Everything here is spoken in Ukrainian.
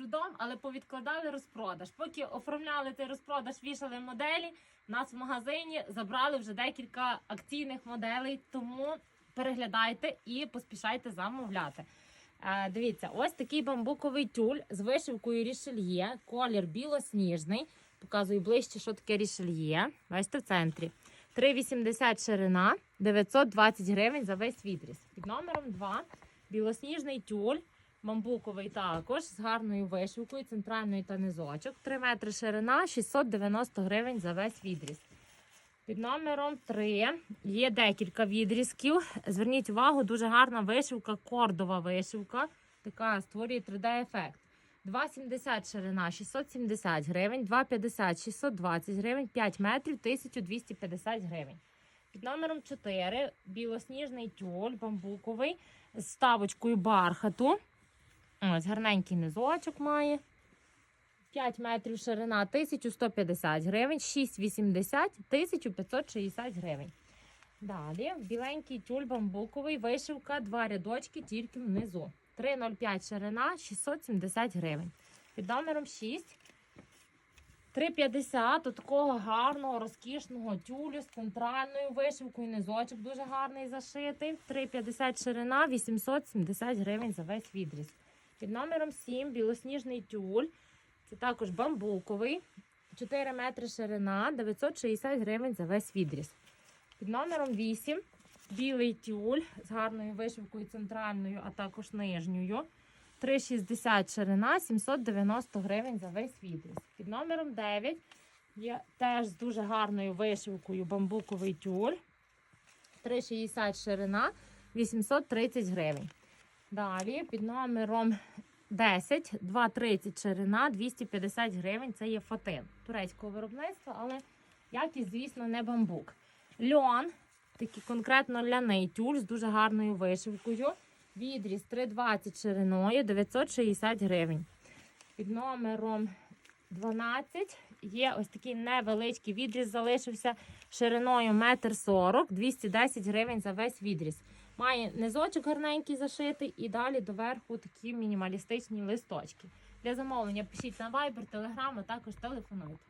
трудом, але повідкладали розпродаж. Поки оформляли той розпродаж, вішали моделі. У нас в магазині забрали вже декілька акційних моделей, тому переглядайте і поспішайте замовляти. Е, дивіться, ось такий бамбуковий тюль з вишивкою рішельє, колір білосніжний. Показую ближче, що таке рішельє. Бачите, в центрі. 3,80 ширина, 920 гривень за весь відріз. Під номером 2 білосніжний тюль, бамбуковий також з гарною вишивкою, центральною та низочок. 3 метри ширина, 690 гривень за весь відріз. Під номером 3 є декілька відрізків. Зверніть увагу, дуже гарна вишивка, кордова вишивка. Така створює 3D-ефект. 2,70 ширина 670 гривень, 2,50 620 гривень, 5 метрів 1250 гривень. Під номером 4 білосніжний тюль бамбуковий з ставочкою бархату. Ось гарненький низочок має. 5 метрів ширина 1150 гривень, 6,80 1560 гривень. Далі біленький тюль бамбуковий, вишивка, два рядочки тільки внизу. 3,05 ширина 670 гривень. Під номером 6 3,50 от такого гарного, розкішного тюлю з центральною вишивкою, низочок дуже гарний зашитий. 3,50 ширина 870 гривень за весь відріз. Під номером 7 білосніжний тюль. Це також бамбуковий. 4 метри ширина, 960 гривень за весь відріз. Під номером 8 білий тюль з гарною вишивкою центральною, а також нижньою. 3,60 ширина, 790 гривень за весь відріз. Під номером 9 є теж з дуже гарною вишивкою бамбуковий тюль. 3,60 ширина, 830 гривень. Далі під номером 10, 2,30 ширина, 250 гривень. Це є фатин турецького виробництва, але якість, звісно, не бамбук. Льон, такий конкретно ляний тюль з дуже гарною вишивкою. Відріз 3,20 шириною, 960 гривень. Під номером 12 є ось такий невеличкий відріз, залишився шириною 1,40 м, 210 гривень за весь відріз. Має низочок гарненький зашитий і далі доверху такі мінімалістичні листочки. Для замовлення пишіть на Viber, Telegram, а також телефонуйте.